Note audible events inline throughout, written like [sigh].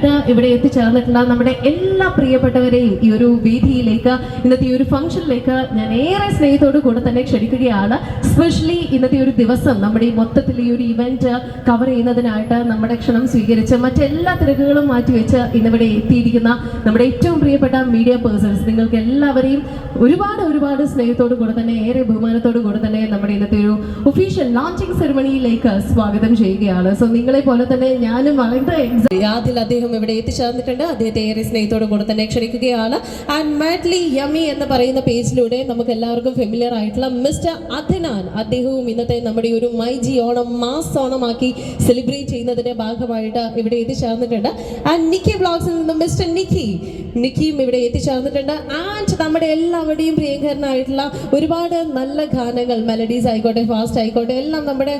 ആയിട്ട് ഇവിടെ എത്തിച്ചേർന്നിട്ടുള്ള നമ്മുടെ എല്ലാ പ്രിയപ്പെട്ടവരെയും ഈ ഒരു വേദിയിലേക്ക് ഇന്നത്തെ ഈ ഒരു ഫംഗ്ഷനിലേക്ക് ഞാൻ ഏറെ സ്നേഹത്തോടു കൂടെ തന്നെ ക്ഷണിക്കുകയാണ്. സ്പെഷ്യലി ഇന്നത്തെ ഒരു ദിവസം നമ്മുടെ ഈ മൊത്തത്തിൽ ഈ ഒരു ഇവന്റ് കവർ ചെയ്യുന്നതിനായിട്ട് നമ്മുടെ ക്ഷണം സ്വീകരിച്ച് മറ്റെല്ലാ തിരക്കുകളും മാറ്റിവെച്ച് ഇന്നിവിടെ എത്തിയിരിക്കുന്ന നമ്മുടെ ഏറ്റവും പ്രിയപ്പെട്ട മീഡിയ പേഴ്സൺസ് നിങ്ങൾക്ക് എല്ലാവരെയും ഒരുപാട് ഒരുപാട് സ്നേഹത്തോടു കൂടെ തന്നെ ഏറെ ബഹുമാനത്തോടു കൂടെ തന്നെ നമ്മുടെ ഇന്നത്തെ ഒരു ഒഫീഷ്യൽ ലോഞ്ചിങ് സെറിമണിയിലേക്ക് സ്വാഗതം ചെയ്യുകയാണ്. സോ നിങ്ങളെ പോലെ തന്നെ ഞാനും വളരെ അദ്ദേഹം ഇവിടെ എത്തിച്ചേർന്നിട്ടുണ്ട് അദ്ദേഹത്തെ ഏറെ സ്നേഹത്തോടു കൂടെ തന്നെ ക്ഷണിക്കുകയാണ്. ആൻഡ് മാഡ്ലി യമി എന്ന് പറയുന്ന പേജിലൂടെ നമുക്ക് എല്ലാവർക്കും ഫെമിലിയർ ആയിട്ടുള്ള മിസ്റ്റർ അദ്നാൻ അദ്ദേഹവും ഇന്നത്തെ നമ്മുടെ ഒരു മൈ ജി ഓണം മാസ് ഓണമാക്കി സെലിബ്രേറ്റ് ചെയ്യുന്നതിന്റെ ഭാഗമായിട്ട് ഇവിടെ എത്തിച്ചേർന്നിട്ടുണ്ട്. ആൻഡ് നിക്കി ബ്ലോഗ്സിൽ നിന്നും മിസ്റ്റർ നിക്കി നിക്കിയും ഇവിടെ എത്തിച്ചേർന്നിട്ടുണ്ട്. ആൻഡ് നമ്മുടെ എല്ലാവരുടെയും പ്രിയങ്കരനായിട്ടുള്ള ഒരുപാട് നല്ല ഗാനങ്ങൾ മെലഡീസ് ആയിക്കോട്ടെ ഫാസ്റ്റ് ആയിക്കോട്ടെ എല്ലാം നമ്മുടെ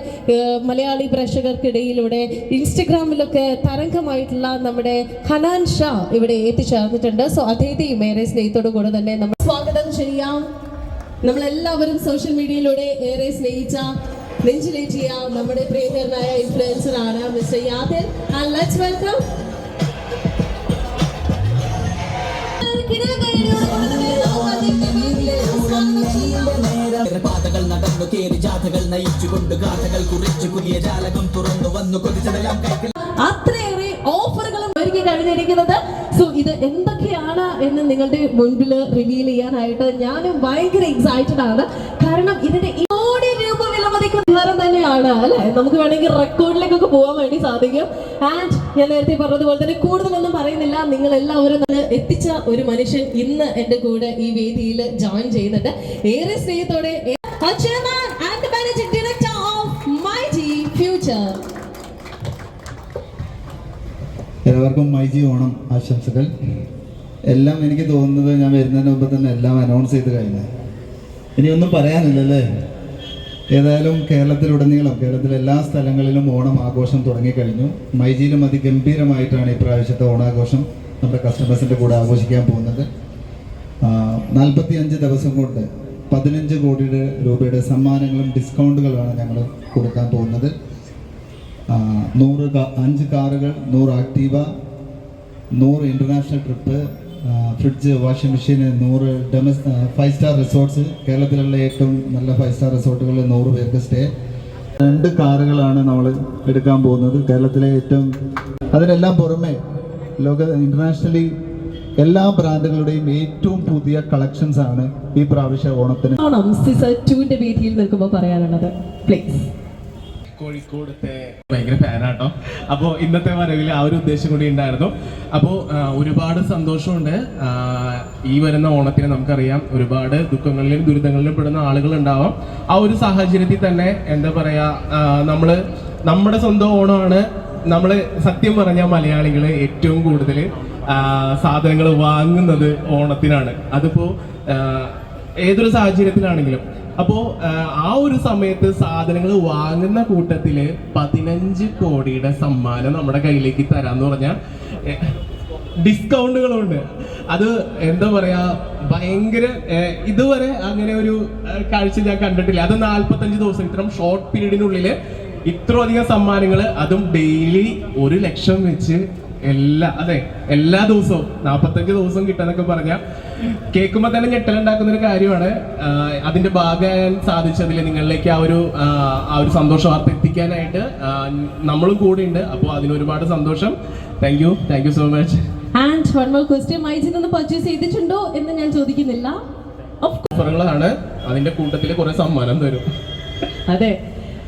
മലയാളി പ്രേക്ഷകർക്കിടയിലൂടെ ഇൻസ്റ്റഗ്രാമിലൊക്കെ തരംഗമായിട്ടുള്ള നമ്മുടെ ഹനാൻ ഷാ ഇവിടെ എത്തിച്ചേർന്നിട്ടുണ്ട് സോ അദ്ദേഹത്തെയും ഏറെ സ്നേഹത്തോടു കൂടെ തന്നെ നമ്മൾ സ്വാഗതം ചെയ്യാം. നമ്മളെല്ലാവരും സോഷ്യൽ മീഡിയയിലൂടെ ഏറെ സ്നേഹിച്ച നെഞ്ചിലേറ്റിയ നമ്മുടെ പ്രിയങ്കരനായ ഇൻഫ്ലുവൻസർ ആണ് mister Yadan and let's welcome പാതകൾ നടന്നു കേറി ജാഥകൾ നയിച്ചുകൊണ്ട് ഗാഥകൾ കുറിച്ചു പുതിയ ജാലകം തുറന്നു വന്നു കൊതിച്ചതെല്ലാം കൈകൾ അത്രയേറെ കഴിഞ്ഞിരിക്കുന്നത്. സോ ഇത് എന്തൊക്കെയാണ് എന്ന് നിങ്ങളുടെ മുൻപിൽ റിവീൽ ചെയ്യാനായിട്ട് ഞാനും ഭയങ്കര എക്സൈറ്റഡ് ആണ്. കാരണം ഇതിന്റെ കോടി രൂപ വിലമതിക്കുന്ന തന്നെയാണ് അല്ലെ? നമുക്ക് വേണമെങ്കിൽ റെക്കോർഡിലേക്കൊക്കെ പോകാൻ വേണ്ടി സാധിക്കും. ആൻഡ് ഞാൻ നേരത്തെ പറഞ്ഞതുപോലെ തന്നെ കൂടുതലൊന്നും പറയുന്നില്ല. നിങ്ങൾ എല്ലാവരും എത്തിച്ച ഒരു മനുഷ്യൻ ഇന്ന് എന്റെ കൂടെ ഈ വേദിയിൽ ജോയിൻ ചെയ്യുന്നുണ്ട്. ഏറെ സ്നേഹത്തോടെ the managing director of Mighty Future. എല്ലാവർക്കും മൈജി ഓണം ആശംസകൾ. എല്ലാം എനിക്ക് തോന്നുന്നത് ഞാൻ വരുന്നതിന് മുമ്പ് തന്നെ എല്ലാം അനൗൺസ് ചെയ്ത് കഴിഞ്ഞു. ഇനി ഒന്നും പറയാനില്ലല്ലേ? ഏതായാലും കേരളത്തിലുടനീളം കേരളത്തിലെ എല്ലാ സ്ഥലങ്ങളിലും ഓണം ആഘോഷം തുടങ്ങിക്കഴിഞ്ഞു മൈജിയിലും അതിഗംഭീരമായിട്ടാണ് ഇപ്രാവശ്യത്തെ ഓണാഘോഷം നമ്മുടെ കസ്റ്റമേഴ്സിന്റെ കൂടെ ആഘോഷിക്കാൻ പോകുന്നത്. നാൽപ്പത്തി അഞ്ച് ദിവസം കൊണ്ട് പതിനഞ്ച് കോടിയുടെ രൂപയുടെ സമ്മാനങ്ങളും ഡിസ്കൗണ്ടുകളുമാണ് ഞങ്ങൾ കൊടുക്കാൻ പോകുന്നത്. നൂറ് അഞ്ച് കാറുകൾ നൂറ് ആക്റ്റീവ നൂറ് international trip fridge washing machine നൂറ് ഡൊമസ് ഫൈവ് സ്റ്റാർ റിസോർട്ട്സ് കേരളത്തിലുള്ള ഏറ്റവും നല്ല ഫൈവ് സ്റ്റാർ റിസോർട്ടുകളിൽ നൂറ് പേർക്ക് സ്റ്റേ. രണ്ട് കാറുകളാണ് നമ്മൾ എടുക്കാൻ പോകുന്നത്. കേരളത്തിലെ ഏറ്റവും അതിനെല്ലാം പുറമെ ലോക ഇന്റർനാഷണലി എല്ലാ ബ്രാൻഡുകളുടെയും ഏറ്റവും പുതിയ കളക്ഷൻസ് ആണ് ഈ പ്രാവശ്യ ഓണത്തിന്. ഓണം സീസൺ ടുവിന്റെ വേദിയിൽ നിൽക്കുമ്പോൾ പറയാനുള്ളത്. പ്ലീസ് കോഴിക്കോടത്തെ ഭയങ്കര ഫാനാട്ടോ. അപ്പോ ഇന്നത്തെ വരവിൽ ആ ഒരു ഉദ്ദേശം കൂടി ഉണ്ടായിരുന്നു. അപ്പോൾ ഒരുപാട് സന്തോഷമുണ്ട്. ഈ വരുന്ന ഓണത്തിന് നമുക്കറിയാം ഒരുപാട് ദുഃഖങ്ങളിലും ദുരിതങ്ങളിലും പെടുന്ന ആളുകൾ ഉണ്ടാവാം ആ ഒരു സാഹചര്യത്തിൽ തന്നെ എന്താ പറയാ നമ്മൾ നമ്മുടെ സ്വന്തം ഓണമാണ്. നമ്മൾ സത്യം പറഞ്ഞ മലയാളികൾ ഏറ്റവും കൂടുതൽ സാധനങ്ങൾ വാങ്ങുന്നത് ഓണത്തിനാണ്. അതിപ്പോ ഏതൊരു സാഹചര്യത്തിലാണെങ്കിലും അപ്പോ ആ, ഒരു സമയത്ത് സാധനങ്ങൾ വാങ്ങുന്ന കൂട്ടത്തിൽ പതിനഞ്ച് കോടിയുടെ സമ്മാനം നമ്മുടെ കയ്യിലേക്ക് തരാന്ന് പറഞ്ഞാൽ ഡിസ്കൗണ്ടുകളുണ്ട്. അത് എന്താ പറയാ ഭയങ്കര ഇതുവരെ അങ്ങനെ ഒരു കാഴ്ച ഞാൻ കണ്ടിട്ടില്ല. അത് നാല്പത്തഞ്ച് ദിവസം ഇത്തരം ഷോർട്ട് പീരീഡിനുള്ളിൽ ഇത്രയധികം സമ്മാനങ്ങൾ അതും ഡെയിലി ഒരു ലക്ഷം വെച്ച് എല്ലാ അതെ എല്ലാ ദിവസവും നാൽപ്പത്തഞ്ച് ദിവസം കിട്ടാനൊക്കെ പറഞ്ഞാൽ കേൾക്കുമ്പോൾ തന്നെ ഞെട്ടലുണ്ടാക്കുന്ന ഒരു കാര്യമാണ് അതിന്റെ ഭാഗമാകാൻ സാധിച്ചതിൽ നിങ്ങളിലേക്ക് ആ ഒരു ആ ഒരു സന്തോഷം വാർത്ത എത്തിക്കാനായിട്ട് നമ്മളും കൂടെ ഉണ്ട് അപ്പോൾ അതിന് ഒരുപാട് സന്തോഷം. Thank you thank you so much and one more question മൈജിൽ നിന്ന് പർച്ചേസ് ചെയ്തിട്ടുണ്ടോ എന്ന് ഞാൻ ചോദിക്കുന്നില്ല. ഓഫറുകളാണ് അതിന്റെ കൂട്ടത്തിൽ കുറെ സമ്മാനം തരും. അതെ.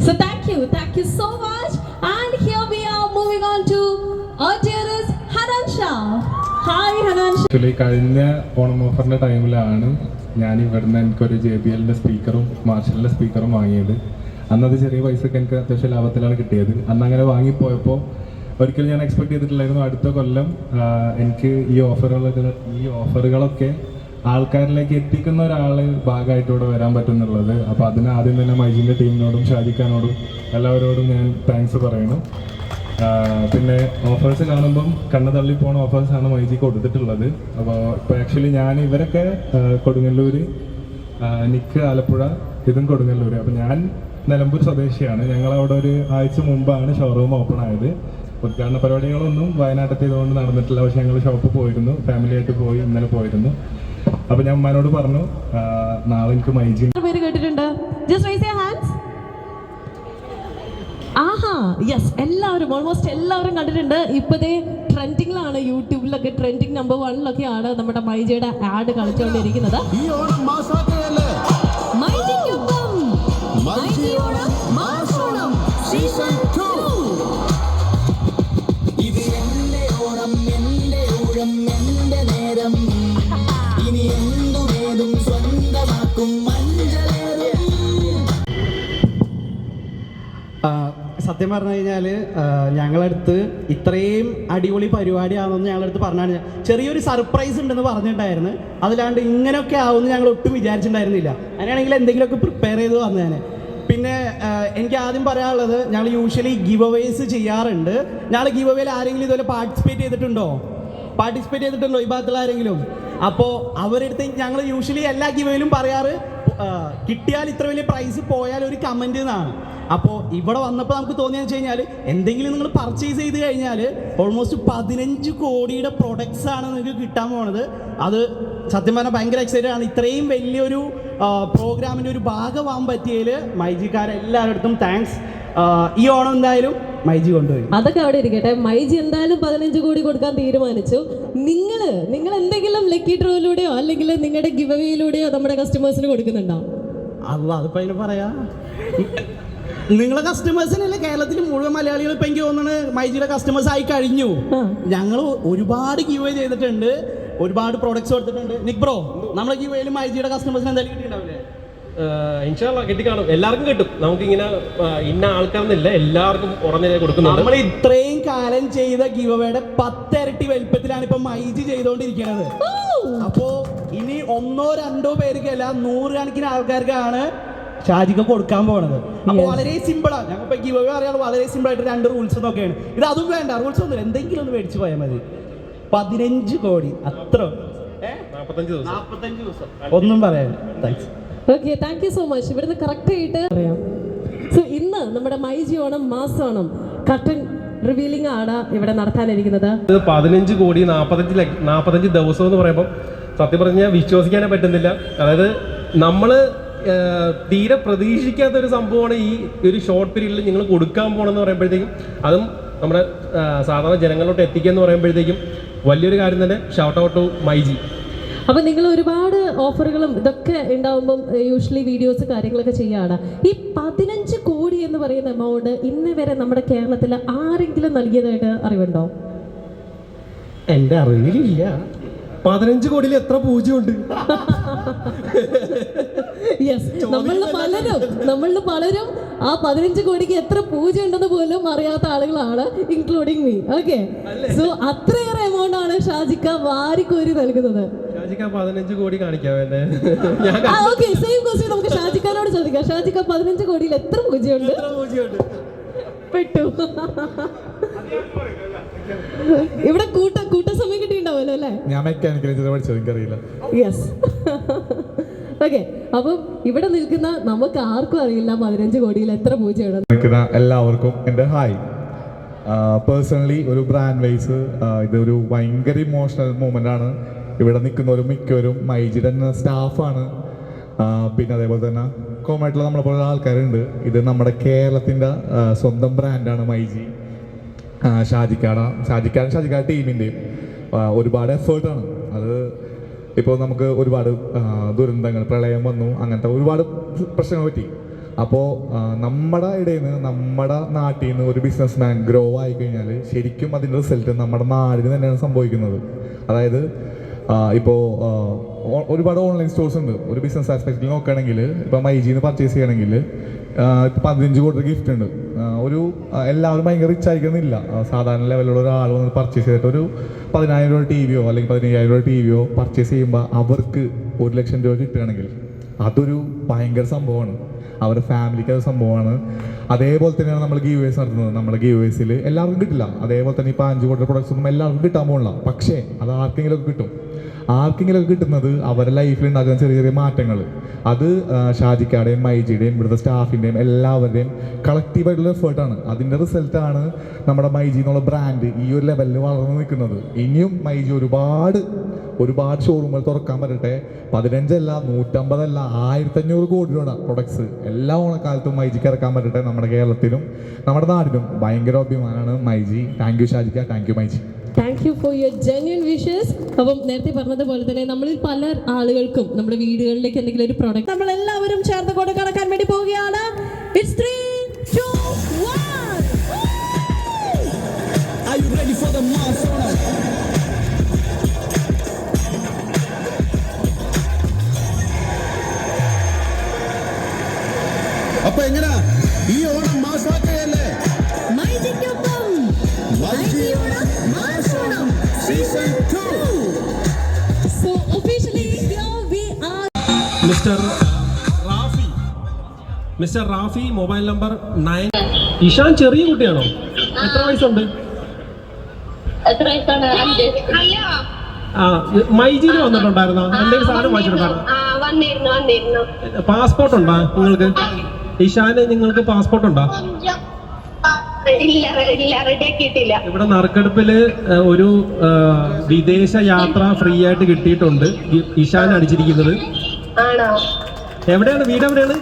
So thank you thank you so much and here we are moving on to actually കഴിഞ്ഞ ഓണം ഓഫറിന്റെ ടൈമിലാണ് ഞാൻ ഇവിടുന്ന് എനിക്കൊരു ജെ ബി എല്ലിന്റെ സ്പീക്കറും മാർഷലിന്റെ സ്പീക്കറും വാങ്ങിയത്. അന്നത് ചെറിയ പൈസക്ക് എനിക്ക് അത്യാവശ്യം ലാഭത്തിലാണ് കിട്ടിയത്. അന്ന് അങ്ങനെ വാങ്ങിപ്പോയപ്പോൾ ഒരിക്കലും ഞാൻ എക്സ്പെക്ട് ചെയ്തിട്ടില്ലായിരുന്നു. അടുത്ത കൊല്ലം എനിക്ക് ഈ ഓഫറുകളൊക്കെ ഈ ഓഫറുകളൊക്കെ ആൾക്കാരിലേക്ക് എത്തിക്കുന്ന ഒരാൾ ഭാഗമായിട്ട് ഇവിടെ വരാൻ പറ്റും എന്നുള്ളത് അപ്പോൾ അതിന് ആദ്യം തന്നെ മൈജിന്റെ ടീമിനോടും ഷാജിഖാനോടും എല്ലാവരോടും ഞാൻ താങ്ക്സ് ആഹ് പിന്നെ ഓഫേഴ്സ് കാണുമ്പം കണ്ണു തള്ളി പോണ ഓഫേഴ്സ് ആണ് മൈജി കൊടുത്തിട്ടുള്ളത്. അപ്പോൾ ഇപ്പോൾ ആക്ച്വലി ഞാൻ ഇവരൊക്കെ കൊടുങ്ങല്ലൂർ നിക്ക് ആലപ്പുഴ ഇതും കൊടുങ്ങല്ലൂര്. അപ്പോൾ ഞാൻ നിലമ്പൂർ സ്വദേശിയാണ്. ഞങ്ങൾ അവിടെ ഒരു ആഴ്ച മുമ്പാണ് ഷോറൂം ഓപ്പൺ ആയത്. ഉദ്ഘാടന പരിപാടികളൊന്നും വയനാട്ടിൽ ഇതുകൊണ്ട് നടന്നിട്ടില്ല. പക്ഷെ ഞങ്ങൾ ഷോപ്പ് പോയിരുന്നു. ഫാമിലി ആയിട്ട് പോയി ഇന്നലെ പോയിരുന്നു. അപ്പോൾ ഞാൻ ഉമ്മാനോട് പറഞ്ഞു നാളെ എനിക്ക് മൈജി പേര് കേട്ടിട്ടുണ്ട്. ജസ്റ്റ് ആഹാ യെസ് എല്ലാവരും ഓൾമോസ്റ്റ് എല്ലാവരും കണ്ടിട്ടുണ്ട്. ഇപ്പോഴത്തെ ട്രെൻഡിങ്ങിലാണ് യൂട്യൂബിലൊക്കെ ട്രെൻഡിങ് നമ്പർ വണ്ണിലൊക്കെയാണ് നമ്മുടെ മൈജയുടെ ആഡ് കളിച്ചുകൊണ്ടിരിക്കുന്നത്. ഈ ഓണം മാസാക്കുകയല്ലേ സത്യം പറഞ്ഞു കഴിഞ്ഞാൽ ഞങ്ങളടുത്ത് ഇത്രയും അടിപൊളി പരിപാടിയാണെന്ന് ഞങ്ങളടുത്ത് പറഞ്ഞാണ് ചെറിയൊരു സർപ്രൈസ് ഉണ്ടെന്ന് പറഞ്ഞിട്ടുണ്ടായിരുന്നു. അതിലാണ്ട് ഇങ്ങനെയൊക്കെ ആവുമെന്ന് ഞങ്ങൾ ഒട്ടും വിചാരിച്ചിട്ടുണ്ടായിരുന്നില്ല. അങ്ങനെയാണെങ്കിൽ എന്തെങ്കിലുമൊക്കെ പ്രിപ്പയർ ചെയ്ത് വന്നേനെ. പിന്നെ എനിക്ക് ആദ്യം പറയാനുള്ളത് ഞങ്ങൾ യൂഷ്വലി ഗിവ് അവേസ് ചെയ്യാറുണ്ട്. ഞങ്ങൾ ഗിവ് അവേയിൽ ആരെങ്കിലും ഇതുപോലെ പാർട്ടിസിപ്പേറ്റ് ചെയ്തിട്ടുണ്ടോ? പാർട്ടിസിപ്പേറ്റ് ചെയ്തിട്ടുണ്ടോ? ഈ ഭാഗത്തുള്ള ആരെങ്കിലും? അപ്പോൾ അവരെടുത്ത് ഞങ്ങൾ യൂഷ്വലി എല്ലാ ഗിവയിലും പറയാറ് കിട്ടിയാൽ ഇത്ര വലിയ പ്രൈസ് പോയാൽ ഒരു കമന്റ് എന്നാണ്. അപ്പോൾ ഇവിടെ വന്നപ്പോൾ നമുക്ക് തോന്നിയെന്ന് വെച്ച് കഴിഞ്ഞാൽ എന്തെങ്കിലും നിങ്ങൾ പർച്ചേസ് ചെയ്ത് കഴിഞ്ഞാൽ ഓൾമോസ്റ്റ് പതിനഞ്ച് കോടിയുടെ പ്രൊഡക്ട്സ് ആണ് നിങ്ങൾക്ക് കിട്ടാൻ പോണത്. അത് സത്യം പറഞ്ഞാൽ ഭയങ്കര എക്സൈറ്റഡ് ആണ്. ഇത്രയും വലിയൊരു പ്രോഗ്രാമിന്റെ ഒരു ഭാഗമാകാൻ പറ്റിയതിൽ മൈജിക്കാരെല്ലാവരുടെ താങ്ക്സ് ഈ ഓണം എന്തായാലും മൈജി കൊണ്ടുപോയി. അതൊക്കെ അവിടെ ഇരിക്കട്ടെ. മൈജി എന്തായാലും പതിനഞ്ച് കോടി കൊടുക്കാൻ തീരുമാനിച്ചു. നിങ്ങൾ നിങ്ങൾ എന്തെങ്കിലും ലക്കി ഡ്രോയിലൂടെയോ അല്ലെങ്കിൽ നിങ്ങളുടെ ഗിവ് അവേയിലൂടെയോ നമ്മുടെ കസ്റ്റമേഴ്സിന് കൊടുക്കുന്നുണ്ടോ? അല്ല അതിപ്പോ അതിന് പറയാ. നിങ്ങളെ കസ്റ്റമേഴ്സിനല്ലേ കേരളത്തിൽ മുഴുവൻ മലയാളികൾ ഇപ്പൊ എനിക്ക് തോന്നുന്നത് മൈജിയുടെ കസ്റ്റമേഴ്സ് ആയി കഴിഞ്ഞു. ഞങ്ങൾ ഒരുപാട് ഗീവ് ചെയ്തിട്ടുണ്ട്. ഒരുപാട് പ്രോഡക്ട്സ് കൊടുത്തിട്ടുണ്ട്. നിക് ബ്രോ നമ്മളെ ഗീവ് മൈജിയുടെ കസ്റ്റമേഴ്സിന് എന്തായാലും കിട്ടിയിട്ടുണ്ടാവില്ലേ? ഇൻഷാല്ല കിട്ടിക്കാണും. എല്ലാവർക്കും കിട്ടും. നമുക്ക് ഇങ്ങനെ ഇന്ന ആൾക്കാരെന്നില്ല എല്ലാവർക്കും ഉറഞ്ഞ കൊടുക്കുന്നുണ്ട്. നമ്മൾ ഇത്രയും കാലം ചെയ്ത ഗീവയുടെ പത്തിരട്ടി വലിപ്പത്തിലാണ് ഇപ്പൊ മൈജി ചെയ്തുകൊണ്ടിരിക്കുന്നത് അപ്പോ ഇനി ഒന്നോ രണ്ടോ പേർക്കല്ല നൂറുകണക്കിന് ആൾക്കാർക്കാണ് ഷാജിക്ക് കൊടുക്കാൻ പോണത്. അപ്പൊ വളരെ സിമ്പിളാണ് ഞങ്ങൾ ഇപ്പൊ ഗീവ് അറിയാൻ വളരെ സിമ്പിൾ ആയിട്ട് രണ്ട് റൂൾസ് എന്നൊക്കെയാണ്. ഇത് അതും വേണ്ട. റൂൾസ് ഒന്നും എന്തെങ്കിലും ഒന്ന് മേടിച്ചു പോയാൽ മതി. പതിനഞ്ച് കോടി. അത്ര ഒന്നും പറയാൻ thanks okay thank you so much ഇവിടുന്ന് കറക്റ്റ് ആയിട്ട് അറിയാം. സോ ഇന്ന് നമ്മുടെ മൈജി ഓണം മാസ് ഓണം കട്ടൻ റിവീലിംഗ് ആണ് ഇവിടെ നടത്താനിരിക്കുന്നത്. പതിനഞ്ച് കോടി നാൽപ്പത്തഞ്ച് നാൽപ്പത്തഞ്ച് ദിവസം എന്ന് പറയുമ്പോൾ സത്യം പറഞ്ഞാൽ വിശ്വസിക്കാനേ പറ്റുന്നില്ല. അതായത് നമ്മൾ തീരെ പ്രതീക്ഷിക്കാത്ത ഒരു സംഭവമാണ് ഈ ഒരു ഷോർട്ട് പീരീഡിൽ നിങ്ങൾ കൊടുക്കാൻ പോകണമെന്ന് പറയുമ്പോഴത്തേക്കും അതും നമ്മുടെ സാധാരണ ജനങ്ങളിലോട്ട് എത്തിക്കുക എന്ന് പറയുമ്പോഴത്തേക്കും വലിയൊരു കാര്യം തന്നെ ഷൗട്ട് ഔട്ട് ടു മൈജി. അപ്പൊ നിങ്ങൾ ഒരുപാട് ഓഫറുകളും ഇതൊക്കെ ഉണ്ടാവുമ്പം യൂഷ്വലി വീഡിയോസ് കാര്യങ്ങളൊക്കെ ചെയ്യാണ്. ഈ പതിനഞ്ച് കോടി എന്ന് പറയുന്ന എമൗണ്ട് ഇന്ന് വരെ നമ്മുടെ കേരളത്തിൽ ആരെങ്കിലും നൽകിയതായിട്ട് അറിവുണ്ടോ? എന്റെ അറിവിലില്ല. പതിനഞ്ച് കോടിയിൽ എത്ര പൂജ്യമുണ്ട്? [laughs] യെസ് നമ്മളിൽ പലരും നമ്മളിൽ പലരും ആ പതിനഞ്ച് കോടിക്ക് എത്ര പൂജ ഉണ്ടെന്ന് പോലും അറിയാത്ത ആളുകളാണ് ഇൻക്ലൂഡിങ് മീ ഓക്കെ സോ അത്രയേറെ എമൗണ്ട് ആണ് ഷാജിക്ക വാരിക്കോരി നൽകുന്നത്. പതിനഞ്ച് കോടി കാണിക്കാം ഓക്കെ സെയിം ക്വസ്റ്റ്യൻ നമുക്ക് ഷാജിക്കാനോട് ചോദിക്കാം. ഷാജിക്ക പതിനഞ്ച് കോടിയിൽ എത്ര പൂജയുണ്ട്? പെട്ടു. ഇവിടെ കൂട്ട കൂട്ട സമയം കിട്ടിയിട്ടുണ്ടാവുമല്ലോ അല്ലേ? ഞാൻ മെക്കാനിക്കൽ പഠിച്ചത് എനിക്കറിയില്ല യെസ് [laughs] ഓക്കെ അപ്പം ഇവിടെ നിൽക്കുന്ന നമുക്ക് ആർക്കും അറിയില്ല പതിനഞ്ച് കോടിയിൽ എത്ര പൂജയാണ് നിൽക്കുന്ന എല്ലാവർക്കും എന്റെ ഹായ്. പേഴ്സണലി ഒരു ബ്രാൻഡ് വൈസ് ഇതൊരു ഭയങ്കര ഇമോഷണൽ മൂമെന്റ് ആണ്. ഇവിടെ നിൽക്കുന്നവരും മിക്കവരും മൈജിയുടെ തന്നെ സ്റ്റാഫാണ് പിന്നെ അതേപോലെ തന്നെ കോമായിട്ടുള്ള നമ്മളെ പോലുള്ള ആൾക്കാരുണ്ട്. ഇത് നമ്മുടെ കേരളത്തിന്റെ സ്വന്തം ബ്രാൻഡാണ് മൈജി. ഷാജിക്കാട ഷാജിക്കാട ഷാജിക്കാട ടീമിന്റെയും ഒരുപാട് എഫേർട്ടാണ് അത് ഇപ്പോൾ നമുക്ക് ഒരുപാട് ദുരന്തങ്ങൾ പ്രളയം വന്നു അങ്ങനത്തെ ഒരുപാട് പ്രശ്നങ്ങൾ പറ്റി. അപ്പോൾ നമ്മുടെ ഇടയിൽ നിന്ന് നമ്മുടെ നാട്ടിൽ നിന്ന് ഒരു ബിസിനസ് മാൻ ഗ്രോ ആയി കഴിഞ്ഞാൽ ശരിക്കും അതിന്റെ റിസൾട്ട് നമ്മുടെ നാടിന് തന്നെയാണ് സംഭവിക്കുന്നത്. അതായത് ഇപ്പോൾ ഒരുപാട് ഓൺലൈൻ സ്റ്റോഴ്സ് ഉണ്ട്. ഒരു ബിസിനസ് ആസ്പെക്റ്റിൽ നോക്കുകയാണെങ്കിൽ ഇപ്പോൾ മൈജിന്ന് പർച്ചേസ് ചെയ്യണമെങ്കിൽ ഇപ്പോൾ പതിനഞ്ച് കോടി ഗിഫ്റ്റ് ഉണ്ട്. ഒരു എല്ലാവരും ഭയങ്കര റിച്ച് ആയിരിക്കുന്നില്ല സാധാരണ ലെവലിലുള്ള ഒരാൾ വന്ന് പർച്ചേസ് ചെയ്തിട്ട് ഒരു പതിനായിരം രൂപ ടി വിയോ അല്ലെങ്കിൽ പതിനയ്യായിരം രൂപ ടി വിയോ പർച്ചേസ് ചെയ്യുമ്പോൾ അവർക്ക് ഒരു ലക്ഷം രൂപ കിട്ടുകയാണെങ്കിൽ അതൊരു ഭയങ്കര സംഭവമാണ്. അവരുടെ ഫാമിലിക്ക് അത് സംഭവമാണ്. അതേപോലെ തന്നെയാണ് നമ്മൾ ഗീവ് വേസ് നടത്തുന്നത്. നമ്മൾ ഗീവ് വേസിൽ എല്ലാവർക്കും കിട്ടില്ല. അതേപോലെ തന്നെ ഇപ്പോൾ അഞ്ച് കോടി പ്രൊഡക്ട്സ് ഒന്നും എല്ലാവർക്കും കിട്ടാൻ പോകണില്ല പക്ഷേ അത് ആർക്കെങ്കിലും കിട്ടും. ആർക്കെങ്കിലും ഒക്കെ കിട്ടുന്നത് അവരുടെ ലൈഫിൽ ഉണ്ടാകുന്ന ചെറിയ ചെറിയ മാറ്റങ്ങൾ. അത് ഷാജിക്കാടെയും മൈജിയുടെയും ഇവിടുത്തെ സ്റ്റാഫിന്റെയും എല്ലാവരുടെയും കളക്റ്റീവായിട്ടുള്ള എഫേർട്ടാണ് അതിന്റെ റിസൾട്ടാണ് നമ്മുടെ മൈജി എന്നുള്ള ബ്രാൻഡ് ഈ ഒരു ലെവലിൽ വളർന്നു നിൽക്കുന്നത്. ഇനിയും മൈജി ഒരുപാട് ഒരുപാട് ഷോറൂമുകൾ തുറക്കാൻ പറ്റട്ടെ. പതിനഞ്ചല്ല നൂറ്റമ്പതല്ല ആയിരത്തഞ്ഞൂറ് കോടി രൂപ പ്രൊഡക്ട്സ് എല്ലാ ഓണക്കാലത്തും മൈജിക്ക് ഇറക്കാൻ പറ്റട്ടെ നമ്മുടെ കേരളത്തിലും നമ്മുടെ നാടിനും. ഭയങ്കര അഭിമാനമാണ് myG. Thank you ഷാജിക്ക. Thank you my G. Thank you for your genuine wishes അപ്പം നേരത്തെ പറഞ്ഞതുപോലെ തന്നെ നമ്മളിൽ പല ആളുകൾക്കും നമ്മുടെ വീടുകളിലേക്ക് എന്തെങ്കിലും ഒരു പ്രോഡക്റ്റ് നമ്മൾ എല്ലാവരും ചേർന്ന് കൊണ്ട് കടക്കാൻ വേണ്ടി പോവുകയാണ്? അപ്പൊ എങ്ങനാ? So officially here we are. Mister Rafi mister Rafi mobile number nine Ishan ചെറിയ കുട്ടിയാണോ? എത്ര വയസ്സുണ്ട്? എത്ര വയസ്സാണ് അഞ്ച് ആ മൈജിയിൽ വന്നിട്ടുണ്ടായിരുന്നോ? എന്തെങ്കിലും സാധനം വാങ്ങിച്ചിട്ടുണ്ടായിരുന്നോ? വന്നിരുന്നു പാസ്പോർട്ട് ഉണ്ടോ നിങ്ങൾക്ക്? ഇഷാന് നിങ്ങൾക്ക് പാസ്പോർട്ട് ഉണ്ടോ ഇവിടെ നറുക്കെടുപ്പിൽ ഒരു വിദേശ യാത്ര ഫ്രീ ആയിട്ട് കിട്ടിയിട്ടുണ്ട്. ഇഷാൻ അടിച്ചിരിക്കുന്നത്. ആണോ? എവിടെയാണ് വീട് എവിടെയാണ്?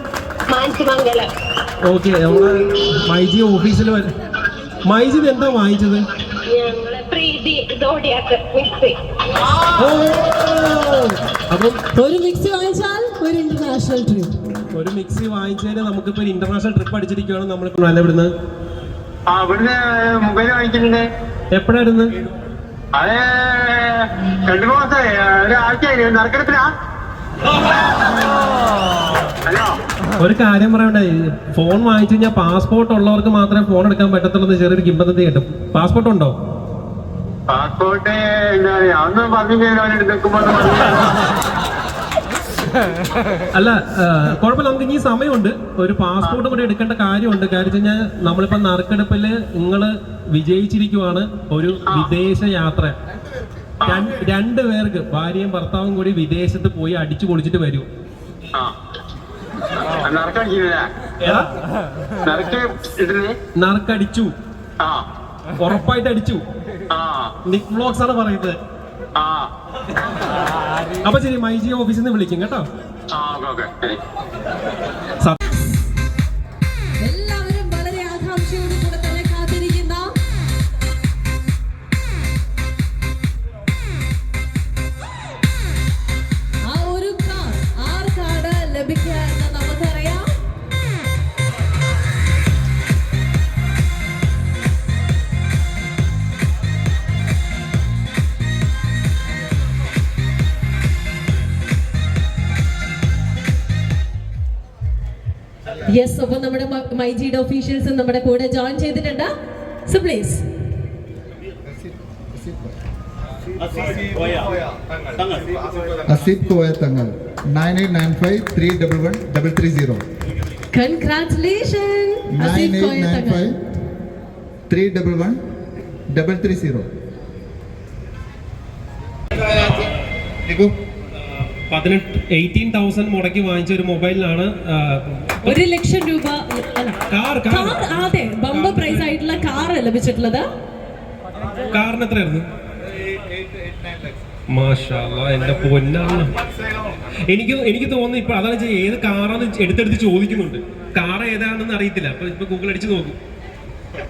ഓക്കെ നമ്മുടെ മൈജി ഓഫീസിൽ വരെ മൈജി എന്താ വാങ്ങിച്ചത്? ഒരു മിക്സി വാങ്ങിച്ചാൽ ഒരു ഇന്റർനാഷണൽ ട്രിപ്പ് ഒരു മിക്സി വാങ്ങിച്ചതിന് നമുക്കിപ്പോ ഒരു ഇന്റർനാഷണൽ ട്രിപ്പ് അടിച്ചിരിക്കുകയാണ്. നമ്മളിപ്പോ നല്ല ഇവിടുന്ന് ആ ഇവിടുന്ന് മൊബൈൽ വാങ്ങിച്ചിട്ടുണ്ട് എപ്പോഴായിരുന്നു? അത് രണ്ടു മാസമായി ഒരാഴ്ചയായി നറുക്കെടുപ്പിലാ. ഹലോ? ഒരു കാര്യം പറയണ്ടേ ഫോൺ വാങ്ങിച്ചു കഴിഞ്ഞാൽ പാസ്പോർട്ട് ഉള്ളവർക്ക് മാത്രമേ ഫോൺ എടുക്കാൻ പറ്റത്തുള്ളൂ എന്ന് ചെറിയൊരു കിംബന്ധി കിട്ടും. പാസ്പോർട്ട് ഉണ്ടോ? പാസ്പോർട്ട് എന്താ പറയാ അന്ന് പറഞ്ഞു നിൽക്കുമ്പോൾ അല്ല കുഴപ്പമില്ല. നമുക്ക് ഇനി സമയമുണ്ട്. ഒരു പാസ്പോർട്ട് കൂടെ എടുക്കേണ്ട കാര്യമുണ്ട്. കാര്യം കഴിഞ്ഞാൽ നമ്മളിപ്പോ നറുക്കെടുപ്പിൽ നിങ്ങൾ വിജയിച്ചിരിക്കുവാണ് ഒരു വിദേശ യാത്ര. രണ്ട് പേർക്ക് ഭാര്യയും ഭർത്താവും കൂടി വിദേശത്ത് പോയി അടിച്ചു പൊളിച്ചിട്ട് വരൂ. നറുക്കടിച്ചു. ഉറപ്പായിട്ട് അടിച്ചു. നിക് വ്ലോഗ്സ് ആണ് പറയുന്നത്. ആ. അപ്പൊ ശരി മൈജി ഓഫീസിൽ നിന്ന് വിളിക്കും കേട്ടോ. ആ ഓക്കെ ഓക്കെ. ശരി. യെസ് അപ്പൊ നമ്മുടെ മൈജിയുടെ ഒഫീഷ്യൽസ് നമ്മുടെ കൂടെ ജോയിൻ ചെയ്തിട്ടുണ്ട്. So please Aseeb Koya Thangal. Nine eight nine five three double one double three zero congratulation nine eight nine five three double one double three zero പതിനെട്ട് eighteen thousand മുടക്കി വാങ്ങിച്ച ഒരു മൊബൈലാണ് ഒരു ലക്ഷം രൂപ കാർ കാർ. അതെ bumper prize ആയിട്ടുള്ള car ലഭിച്ചിട്ടുള്ളത് കാറിന് എത്രയായിരുന്നു? എന്റെ പൊന്നാണ് എനിക്ക് എനിക്ക് തോന്നുന്നു ഇപ്പൊ അതാണ് ഏത് കാറാന്ന് എടുത്തെടുത്ത് ചോദിക്കുന്നുണ്ട്. കാർ ഏതാണെന്ന് അറിയത്തില്ല. അപ്പൊ ഇപ്പൊ ഗൂഗിൾ അടിച്ച് നോക്കും.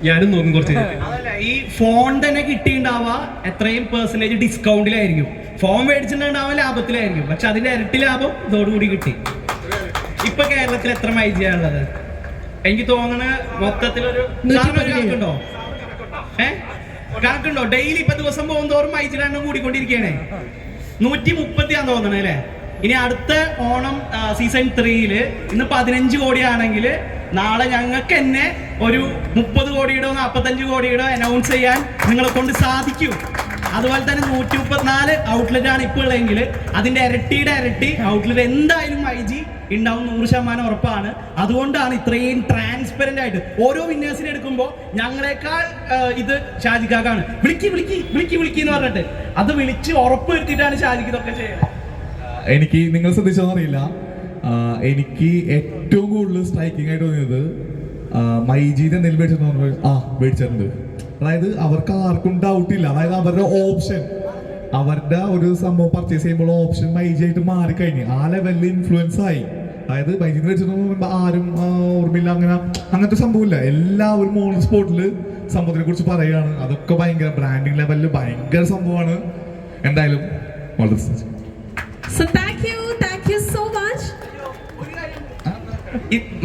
ഞാനും നോക്കും കുറച്ച്. അതല്ല ഈ ഫോൺ തന്നെ കിട്ടിയിട്ടുണ്ടാവുക എത്രയും പെർസെന്റേജ് ഡിസ്കൗണ്ടിലായിരിക്കും ഫോൺ മേടിച്ചിട്ടുണ്ടാവുക ലാഭത്തിലായിരിക്കും. പക്ഷെ അതിന്റെ ഇരട്ടി ലാഭം ഇതോടുകൂടി കിട്ടി. ഇപ്പൊ കേരളത്തിൽ എത്ര മൈജിയാണുള്ളത് എനിക്ക് തോന്നണ മൊത്തത്തിലൊരു കണക്കുണ്ടോ ഏ? കണക്കുണ്ടോ ഡെയിലി ഇപ്പൊ ദിവസം പോകും തോറും മൈജിയുടെ എണ്ണം കൂടിക്കൊണ്ടിരിക്കുകയാണ്. നൂറ്റി മുപ്പത്തിയാന്ന് തോന്നണേ അല്ലേ? ഇനി അടുത്ത ഓണം സീസൺ ത്രീയിൽ ഇന്ന് പതിനഞ്ച് കോടിയാണെങ്കിൽ നാളെ ഞങ്ങൾക്ക് തന്നെ ഒരു മുപ്പത് കോടിയുടെ നാൽപ്പത്തഞ്ച് കോടിയുടെ അനൗൺസ് ചെയ്യാൻ നിങ്ങളെ കൊണ്ട് സാധിക്കും. അതുപോലെ തന്നെ നൂറ്റി മുപ്പത്തിനാല് ഔട്ട്ലെറ്റ് ആണ് ഇപ്പോൾ ഉള്ളതെങ്കിൽ അതിന്റെ ഇരട്ടിയുടെ ഇരട്ടി ഔട്ട്ലെറ്റ് എന്തായാലും ഐ ജി ഉണ്ടാവും നൂറ് ശതമാനം ഉറപ്പാണ്. അതുകൊണ്ടാണ് ഇത്രയും ട്രാൻസ്പെറന്റ് ആയിട്ട് ഓരോ വിന്നേഴ്സിനെ എടുക്കുമ്പോൾ ഞങ്ങളെക്കാൾ ഇത് ഷാജിക്കാക്കാണ് വിളിക്ക് വിളിക്ക് വിളിക്ക് വിളിക്ക് എന്ന് പറഞ്ഞിട്ട്. അത് വിളിച്ച് ഉറപ്പ് വരുത്തിയിട്ടാണ് ഷാജിക്ക് ഇതൊക്കെ ചെയ്യുന്നത്. എനിക്ക് നിങ്ങൾ ശ്രദ്ധിച്ചതെന്നറിയില്ല എനിക്ക് ഏറ്റവും കൂടുതൽ സ്ട്രൈക്കിംഗ് ആയിട്ട് തോന്നിയത് മൈജീനെ എന്തെങ്കിലും മേടിച്ചിട്ടുണ്ടോ ആ മേടിച്ചിട്ടുണ്ട്. അതായത് അവർക്ക് ആർക്കും ഡൗട്ട് ഇല്ല. അതായത് അവരുടെ ഓപ്ഷൻ അവരുടെ ഒരു സംഭവം പർച്ചേസ് ചെയ്യുമ്പോൾ ഓപ്ഷൻ മൈജി ആയിട്ട് മാറിക്കഴിഞ്ഞു ആ ലെവലിൽ ഇൻഫ്ലുവൻസ് ആയി. അതായത് മൈജീന്ന് മേടിച്ചിട്ട് ആരും ഓർമ്മയില്ല. അങ്ങനെ അങ്ങനത്തെ സംഭവമില്ല എല്ലാവരും ഓൺ സ്പോട്ടിൽ സംഭവത്തിനെ കുറിച്ച് പറയുകയാണ്. അതൊക്കെ ഭയങ്കര ബ്രാൻഡിങ് ലെവലിൽ ഭയങ്കര സംഭവമാണ്. എന്തായാലും വളരെ. സോ താങ്ക്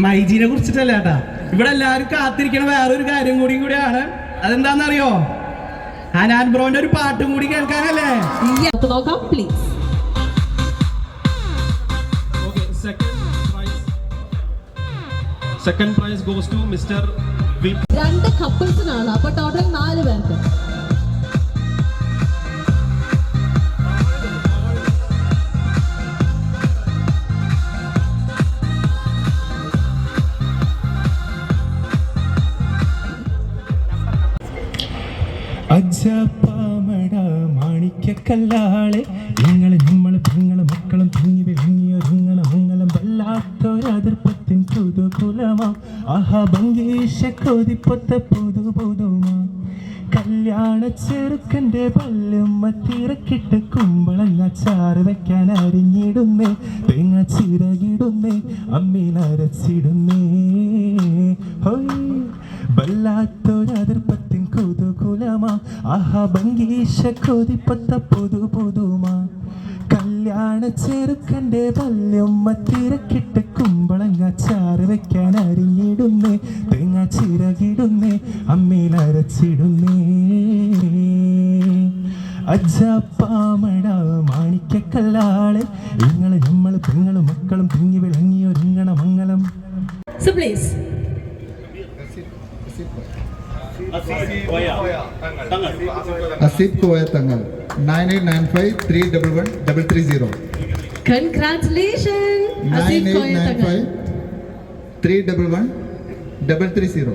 മൈജീനെ കുറിച്ചിട്ടല്ല ചേട്ടാ ഇവിടെ എല്ലാവരും കാത്തിരിക്കണ വേറൊരു കാര്യം കൂടിയും കൂടിയാണ്. അതെന്താണെന്നറിയോ അനാൻ ബ്രോന്റെ ഒരു പാട്ടും കൂടി കേൾക്കാനല്ലേ? നോക്കാം please second prize goes to mister രണ്ട് കപ്പിൾസിനാണ് അപ്പൊ ടോട്ടൽ നാല് പേർക്ക്. മാണിക്കല്ലാളെ ഞങ്ങൾ നമ്മൾ പെങ്ങൾ മക്കളും തിങ്ങി വിളങ്ങിയൊരുങ്ങള മംഗളം വല്ലാത്തൊരതിർപ്പത്തിൻ പുതുകുലമാ. ആഹാ ഭംഗീഷ കൊതിപ്പൊത്ത പുതു പുതുമാ കല്യാണ ചെറുക്കന്റെ പല്ലുമ്മ തിരക്കിട്ട് കുമ്പളങ്ങ ചാറ് വെക്കാൻ അരിഞ്ഞിടുന്നേ. തേങ്ങ ചിറകിടുന്നേ അമ്മിനരച്ചിടുന്നേ ഹോയ്. വല്ലാത്തൊരതിർപ്പത്തിൻ കുതുകുലമാ. ആഹാ ഭംഗീശ കൊതിപ്പത്ത പുതു പുതുമാ. കല്യാണ ചെറുക്കന്റെ പല്ലുമ്മ തിരക്കിട്ട് കുമ്പളങ്ങ ചാറ് വെക്കാൻ അരിഞ്ഞിടുന്നേ. തേങ്ങ ചിറകിടുന്നേ അമ്മിലരച്ചിടുന്നേ അജ്ജാപ്പാമട മാണിക്കല്ലാളെ ഇങ്ങളെ നമ്മൾ പെങ്ങളും മക്കളും തിങ്ങി വിളങ്ങിയൊരുങ്ങണ മംഗളം so please Azeeb Koya Thangal nine eight nine five three double one double three zero congratulation nine eight nine five three double one double three zero